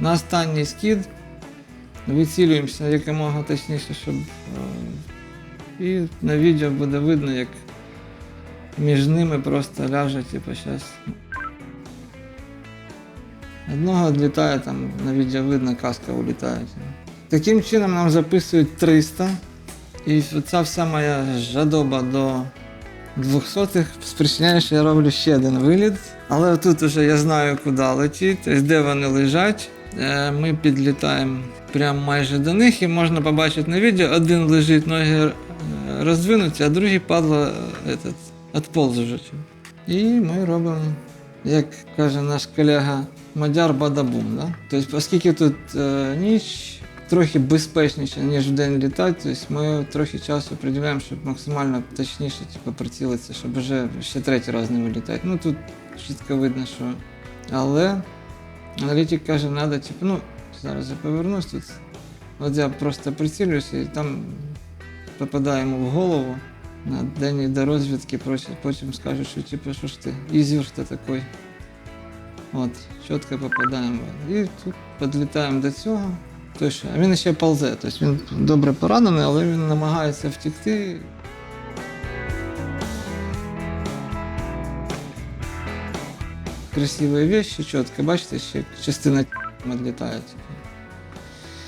На останній скид вицілюємося якомога точніше, щоб. е, І на відео буде видно, як між ними просто ляже, типу, зараз. Одного відлітає, там на відео видно, каска улітає. Таким чином нам записують 300. І ця вся моя жадоба до 200-х спричиняє, що я роблю ще один виліт. Але тут вже я знаю, куди тобто де вони лежать. Е, Ми підлітаємо прямо майже до них і можна побачити на відео, один лежить, ноги роздвинуті, а другий падло е, этот. І ми робимо, як каже наш колега Мадяр Бадабум. Да? Тобто, оскільки тут е, ніч трохи безпечніше, ніж в день літати, тобто ми трохи часу приділяємо, щоб максимально точніше типу, прицілитися, щоб вже ще третій раз не вилітати. Ну тут чітко видно, що. Але аналітик каже, треба, типу, ну, зараз я повернусь тут. От я просто прицілююся і там попадає йому в голову. На день йде розвідки, потім скажуть, що типу, що ж ти, ізюр ти такий. От, чітко попадаємо. І тут підлітаємо до цього. Тож, а він ще ползе, тобто він добре поранений, але він намагається втекти. Красиві вещи, чітко, бачите, ще частина відлітає.